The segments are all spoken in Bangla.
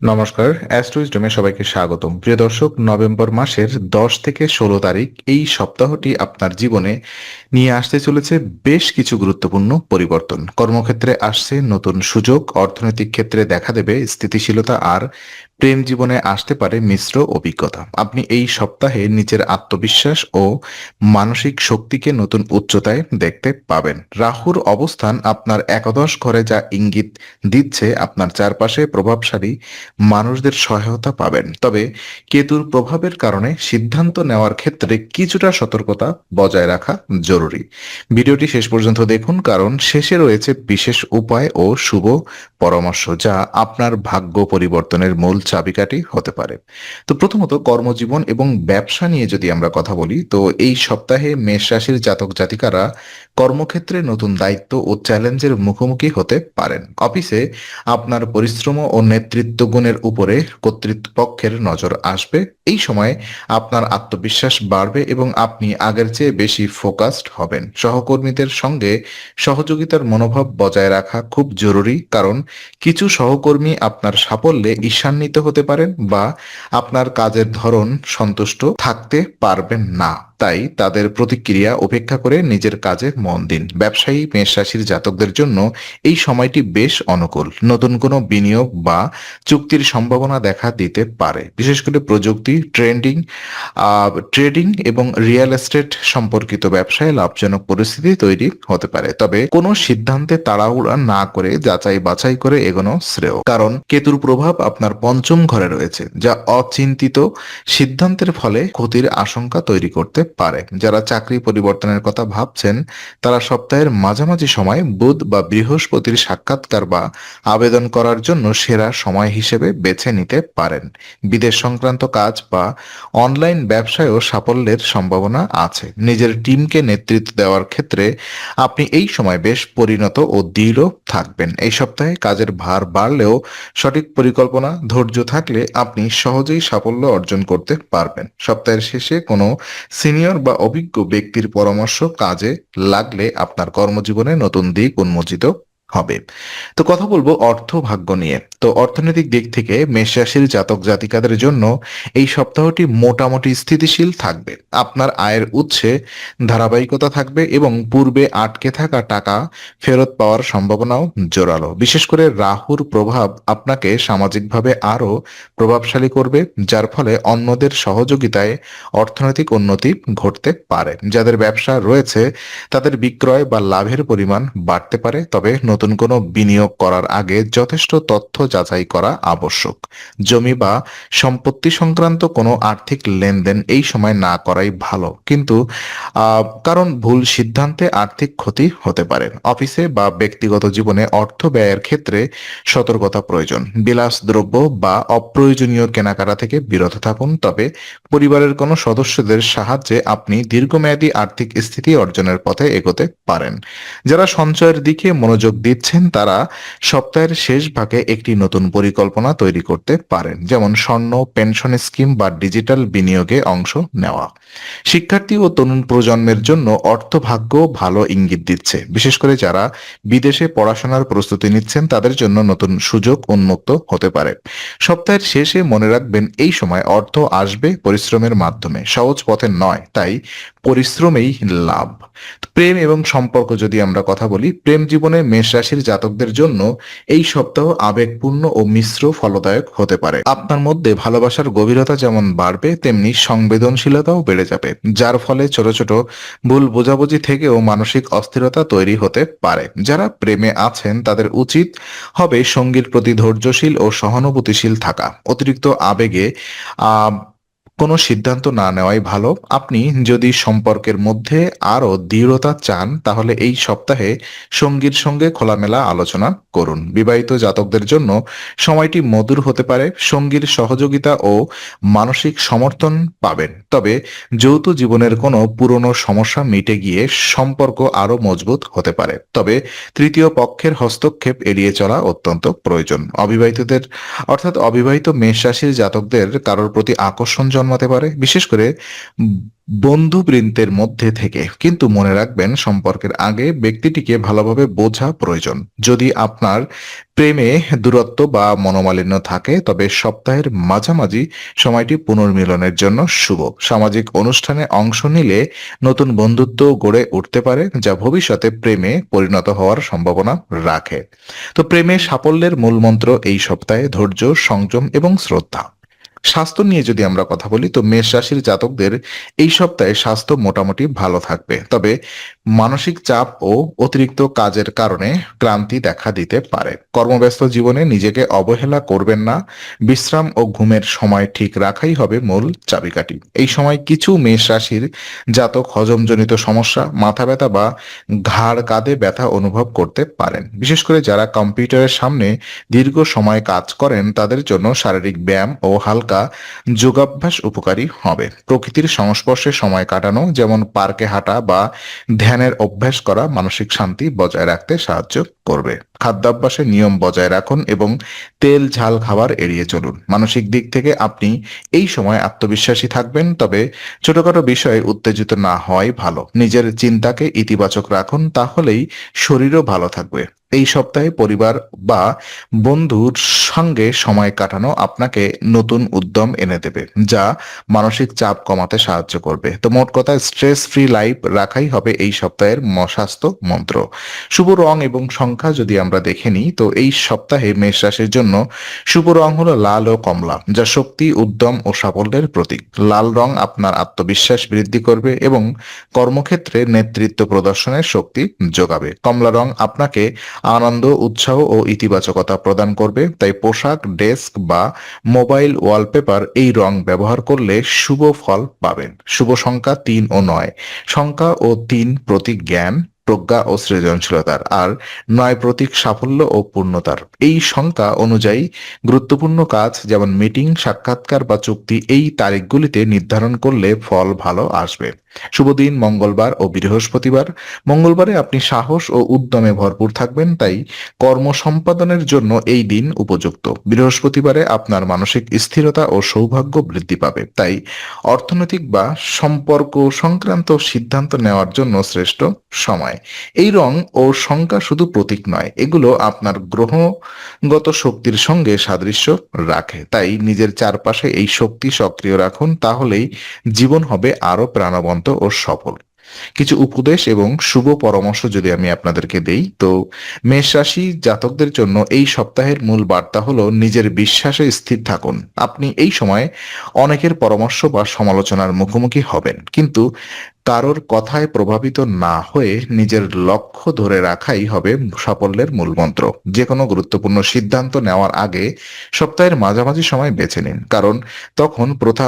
নমস্কার, অ্যাস্ট্রোইজডমে সবাইকে স্বাগতম। প্রিয় দর্শক, নভেম্বর মাসের দশ থেকে ষোলো তারিখ, এই সপ্তাহটি আপনার জীবনে নিয়ে আসতে চলেছে বেশ কিছু গুরুত্বপূর্ণ পরিবর্তন। কর্মক্ষেত্রে আসছে নতুন সুযোগ, অর্থনৈতিক ক্ষেত্রে দেখা দেবে স্থিতিশীলতা আর প্রেম জীবনে আসতে পারে মিশ্র অভিজ্ঞতা। আপনি এই সপ্তাহে নিজের আত্মবিশ্বাস ও মানসিক শক্তিকে নতুন উচ্চতায় দেখতে পাবেন। রাহুর অবস্থান আপনার একাদশ ঘরে যা ইঙ্গিত দিচ্ছে, আপনার চারপাশে প্রভাবশালী মানুষদের সহায়তা পাবেন। তবে কেতুর প্রভাবের কারণে সিদ্ধান্ত নেওয়ার ক্ষেত্রে কিছুটা সতর্কতা বজায় রাখা জরুরি। ভিডিওটি শেষ পর্যন্ত দেখুন, কারণ শেষে রয়েছে বিশেষ উপায় ও শুভ পরামর্শ, যা আপনার ভাগ্য পরিবর্তনের মূল চাবিকাঠি হতে পারে। তো প্রথমত কর্মজীবন এবং ব্যবসা নিয়ে যদি আমরা কথা বলি, তো এই সপ্তাহে মেষ রাশির জাতক জাতিকারা কর্মক্ষেত্রে নতুন দায়িত্ব ও চ্যালেঞ্জের মুখোমুখি হতে পারেন। অফিসে আপনার পরিশ্রম ও নেতৃত্ব গুণের উপরে কর্তৃপক্ষের নজর আসবে। এই সময় আপনার আত্মবিশ্বাস বাড়বে এবং আপনি আগের চেয়ে বেশি ফোকাসড হবেন। সহকর্মীদের সঙ্গে সহযোগিতার মনোভাব বজায় রাখা খুব জরুরি, কারণ কিছু সহকর্মী আপনার সাফল্যে ঈর্ষান্বিত হতে পারেন বা আপনার কাজের ধরন সন্তুষ্ট থাকতে পারবেন না। তাই তাদের প্রতিক্রিয়া উপেক্ষা করে নিজের কাজে মন দিন। ব্যবসায়ী, মেষ রাশির জাতকদের জন্য এই সময়টি বেশ অনুকূল। নতুন কোনো বিনিয়োগ বা চুক্তির সম্ভাবনা দেখা দিতে পারে। বিশেষ করে প্রযুক্তি, ট্রেন্ডিং ট্রেডিং এবং রিয়েল এস্টেট সম্পর্কিত ব্যবসায় লাভজনক পরিস্থিতি তৈরি হতে পারে। তবে কোনো সিদ্ধান্তে তাড়াহুড়া না করে যাচাই বাছাই করে এগোনো শ্রেয়। কারণ কেতুর প্রভাব আপনার পঞ্চম ঘরে রয়েছে, যা অচিন্তিত সিদ্ধান্তের ফলে ক্ষতির আশঙ্কা তৈরি করতে পারে। যারা চাকরি পরিবর্তনের কথা ভাবছেন, তারা সপ্তাহের মাঝামাঝি সময় বুধ বা বৃহস্পতির সাক্ষাৎকার বা আবেদন করার জন্য সেরা সময় হিসেবে বেছে নিতে পারেন। বিদেশ সংক্রান্ত কাজ বা অনলাইন ব্যবসায়ও সাফল্যের সম্ভাবনা আছে। নিজের টিমকে নেতৃত্ব দেওয়ার ক্ষেত্রে আপনি এই সময় বেশ পরিণত ও দৃঢ় থাকবেন। এই সপ্তাহে কাজের ভার বাড়লেও সঠিক পরিকল্পনা, ধৈর্য থাকলে আপনি সহজেই সাফল্য অর্জন করতে পারবেন। সপ্তাহের শেষে কোনো সিনিয়র বা অভিজ্ঞ ব্যক্তির পরামর্শ কাজে লাগলে আপনার কর্মজীবনে নতুন দিক উন্মোচিত হবে। তো কথা বলব অর্থ ভাগ্য নিয়ে। তো অর্থনৈতিক দিক থেকে মেষ রাশির জাতক জাতিকাদের জন্য এই সপ্তাহটি মোটামুটি স্থিতিশীল থাকবে। আপনার আয়ের উৎসে ধারাবাহিকতা থাকবে এবং পূর্বে আটকে থাকা টাকা ফেরত পাওয়ার সম্ভাবনাও জোরালো। বিশেষ করে রাহুর প্রভাব আপনাকে সামাজিকভাবে আরও প্রভাবশালী করবে, যার ফলে অন্যদের সহযোগিতায় অর্থনৈতিক উন্নতি ঘটতে পারে। যাদের ব্যবসা রয়েছে, তাদের বিক্রয় বা লাভের পরিমাণ বাড়তে পারে, তবে নতুন কোনো বিনিয়োগ করার আগে যথেষ্ট তথ্য যাচাই করা আবশ্যক। জমি বা সম্পত্তি সংক্রান্ত কোনো আর্থিক লেনদেন এই সময় না করাই ভালো। কিন্তু কারণ ভুল সিদ্ধান্তে আর্থিক ক্ষতি হতে পারে। অফিসে বা ব্যক্তিগত জীবনে অর্থ ব্যয়ের ক্ষেত্রে সতর্কতা প্রয়োজন। বিলাস দ্রব্য বা অপ্রয়োজনীয় কেনাকাটা থেকে বিরত থাকুন। তবে পরিবারের কোনো সদস্যদের সাহায্যে আপনি দীর্ঘমেয়াদী আর্থিক স্থিতি অর্জনের পথে এগোতে পারেন। যারা সঞ্চয়ের দিকে মনোযোগ দিচ্ছেন তারা সপ্তাহের শেষ ভাগে একটি নতুন পরিকল্পনা তৈরি করতে পারেন, যেমন স্বর্ণ, পেনশন স্কিম বা ডিজিটাল বিনিয়োগে অংশ নেওয়া। শিক্ষার্থী ও তরুণ প্রজন্মের জন্য অর্থভাগ্য ভালো ইঙ্গিত দিচ্ছে। বিশেষ করে যারা বিদেশে পড়াশোনার প্রস্তুতি নিচ্ছেন, তাদের জন্য নতুন সুযোগ উন্মুক্ত হতে পারে। সপ্তাহের শেষে মনে রাখবেন, এই সময় অর্থ আসবে পরিশ্রমের মাধ্যমে। সহজ পথে নয়, তাই পরিশ্রমেই লাভ। প্রেম এবং সম্পর্ক যদি আমরা কথা বলি, প্রেম জীবনে মেষ রাশির জাতকদের জন্য এই সপ্তাহ আবেগপূর্ণ ও মিশ্র ফলদায়ক হতে পারে। আপনার মধ্যে ভালোবাসার গভীরতা যেমন বাড়বে, তেমনি সংবেদনশীলতাও বেড়ে যাবে, যার ফলে ছোট ছোট ভুল বোঝাবুঝি থেকেও মানসিক অস্থিরতা তৈরি হতে পারে। যারা প্রেমে আছেন, তাদের উচিত হবে সঙ্গীর প্রতি ধৈর্যশীল ও সহানুভূতিশীল থাকা। অতিরিক্ত আবেগে কোনো সিদ্ধান্ত না নেওয়াই ভালো। আপনি যদি সম্পর্কের মধ্যে আরও দৃঢ়তা চান, তাহলে এই সপ্তাহে সঙ্গীর সঙ্গে খোলামেলা আলোচনা করুন। বিবাহিত জাতকদের জন্য সময়টি মধুর হতে পারে, সঙ্গীর সহযোগিতা ও মানসিক সমর্থন পাবেন। তবে যৌথ জীবনের কোনো পুরনো সমস্যা মিটে গিয়ে সম্পর্ক আরও মজবুত হতে পারে। তবে তৃতীয় পক্ষের হস্তক্ষেপ এড়িয়ে চলা অত্যন্ত প্রয়োজন। অবিবাহিতদের অর্থাৎ অবিবাহিত মেষ রাশির জাতকদের কারোর প্রতি আকর্ষণ জন্ম জন্মাতে পারে, বিশেষ করে বন্ধুবৃন্দের মধ্যে থেকে। কিন্তু মনে রাখবেন, সম্পর্কের আগে ব্যক্তিটিকে ভালোভাবে বোঝা প্রয়োজন। যদি আপনার প্রেমে দূরত্ব বা মনোমালিন্য থাকে, তবে সপ্তাহের মাঝামাঝি সময়টি পুনর্মিলনের জন্য শুভ। সামাজিক অনুষ্ঠানে অংশ নিলে নতুন বন্ধুত্ব গড়ে উঠতে পারে, যা ভবিষ্যতে প্রেমে পরিণত হওয়ার সম্ভাবনা রাখে। তো প্রেমে সাফল্যের মূলমন্ত্র এই সপ্তাহে ধৈর্য, সংযম এবং শ্রদ্ধা। স্বাস্থ্য নিয়ে যদি আমরা কথা বলি, তো মেষ রাশির জাতকদের এই সপ্তাহে স্বাস্থ্য মোটামুটি ভালো থাকবে। তবে মানসিক চাপ ও অতিরিক্ত কাজের কারণে ক্লান্তি দেখা দিতে পারে। কর্মব্যস্ত জীবনে নিজেকে অবহেলা করবেন না। বিশ্রাম ও ঘুমের সময় ঠিক রাখাই হবে মূল চাবিকাঠি। এই সময় কিছু মেষ রাশির জাতক হজমজনিত সমস্যা, মাথা ব্যথা বা ঘাড় কাঁধে ব্যথা অনুভব করতে পারেন। বিশেষ করে যারা কম্পিউটারের সামনে দীর্ঘ সময় কাজ করেন, তাদের জন্য শারীরিক ব্যায়াম ও হালকা যোগাভ্যাস উপকারী হবে। প্রকৃতির সংস্পর্শে সময় কাটানো, যেমন পার্কে হাঁটা বা ধ্যানের অভ্যাস করা মানসিক শান্তি বজায় রাখতে সাহায্য করবে। খাদ্যাভ্যাসে নিয়ম বজায় রাখুন এবং তেল, ঝাল খাবার এড়িয়ে চলুন। মানসিক দিক থেকে আপনি এই সময় আত্মবিশ্বাসী থাকবেন, তবে ছোটখাটো বিষয়ে উত্তেজিত না হওয়াই ভালো। নিজের চিন্তাকে ইতিবাচক রাখুন, তাহলেই শরীরও ভালো থাকবে। এই সপ্তাহে পরিবার বা বন্ধুর সঙ্গে সময় কাটানো আপনাকে নতুন উদ্যম এনে দেবে, যা মানসিক চাপ কমাতে সাহায্য করবে। তো মোট কথা স্ট্রেস ফ্রি লাইফ রাখাই হবে এই সপ্তাহের স্বাস্থ্য মন্ত্র। শুভ রং এবং সংখ্যা যদি আমরা দেখে নিই। তো এই সপ্তাহে মেষ রাশির জন্য শুভ রং হলো লাল ও কমলা, যা শক্তি, উদ্যম ও সাফল্যের প্রতীক। লাল রং আপনার আত্মবিশ্বাস বৃদ্ধি করবে এবং কর্মক্ষেত্রে নেতৃত্ব প্রদর্শনের শক্তি যোগাবে। কমলা রং আপনাকে আনন্দ, উৎসাহ ও ইতিবাচকতা প্রদান করবে। তাই পোশাক, ডেস্ক বা মোবাইল ওয়ালপেপার এই রং ব্যবহার করলে শুভ ফল পাবেন। শুভ সংখ্যা তিন ও নয়। সংখ্যা ও তিন প্রতীক জ্ঞান প্রজ্ঞা ও সৃজনশীলতার, আর নয় প্রতীক সাফল্য ও পূর্ণতার। এই সংখ্যা অনুযায়ী গুরুত্বপূর্ণ কাজ যেমন মিটিং সাক্ষাৎকার বা চুক্তি, এই তারিখগুলিতে নির্ধারণ করলে ফল ভালো আসবে। শুভ দিন মঙ্গলবার ও বৃহস্পতিবার। মঙ্গলবারে আপনি সাহস ও উদ্যমে ভরপুর থাকবেন, তাই কর্ম সম্পাদনের জন্য এই দিন উপযুক্ত। বৃহস্পতিবারে আপনার মানসিক স্থিরতা ও সৌভাগ্য বৃদ্ধি পাবে। তাই অর্থনৈতিক বা সম্পর্ক সংক্রান্ত সিদ্ধান্ত নেওয়ার জন্য শ্রেষ্ঠ সময়। এই রং ও সংখ্যা শুধু প্রতীক নয়, এগুলো আপনার গ্রহগত শক্তির সঙ্গে সাদৃশ্য রাখে। তাই নিজের চারপাশে এই শক্তি সক্রিয় রাখুন, তাহলেই জীবন হবে আরও প্রাণবন্ত। ও সফল। কিছু উপদেশ এবং শুভ পরামর্শ যদি আমি আপনাদেরকে দেই, তো মেষ রাশি জাতকদের জন্য এই সপ্তাহের মূল বার্তা হলো নিজের বিশ্বাসে স্থির থাকুন। আপনি এই সময় অনেকের পরামর্শ বা সমালোচনার মুখোমুখি হবেন, কিন্তু কারোর কথায় প্রভাবিত না হয়ে নিজের লক্ষ্য ধরে রাখাই হবে সাফল্যের মূল মন্ত্র। যে কোনো গুরুত্বপূর্ণ সিদ্ধান্ত নেওয়ার আগে সপ্তাহের মাঝামাঝি সময় বেছে নিন, কারণ তখন প্রথা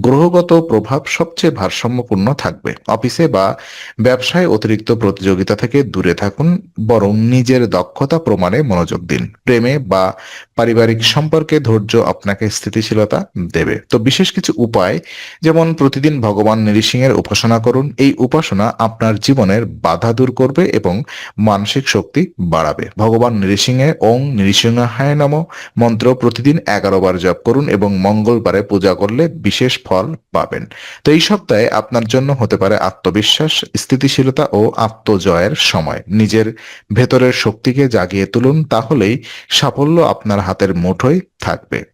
গ্রহগত প্রভাব সবচেয়ে ভারসাম্যপূর্ণ থাকবে। অফিসে বা ব্যবসায় অতিরিক্ত প্রতিযোগিতা থেকে দূরে থাকুন, বরং নিজের দক্ষতা প্রমাণে মনোযোগ দিন। প্রেমে বা পারিবারিক সম্পর্কে ধৈর্য আপনাকে স্থিতিশীলতা দেবে। তো বিশেষ কিছু উপায়, যেমন প্রতিদিন ভগবান নৃসিংহের উপাসনা করুন। এই উপাসনা আপনার জীবনের বাধা দূর করবে এবং মানসিক শক্তি বাড়াবে। ভগবান নৃসিংহে ওং নৃসিংহায় নম। মন্ত্র প্রতিদিন এগারো বার জপ করুন এবং মঙ্গলবারে পূজা করলে বিশেষ ফল পাবেন। তো এই সপ্তাহে আপনার জন্য হতে পারে আত্মবিশ্বাস, স্থিতিশীলতা ও আত্মজয়ের সময়। নিজের ভেতরের শক্তিকে জাগিয়ে তুলুন, তাহলেই সাফল্য আপনার হাতের মুঠোয় থাকবে।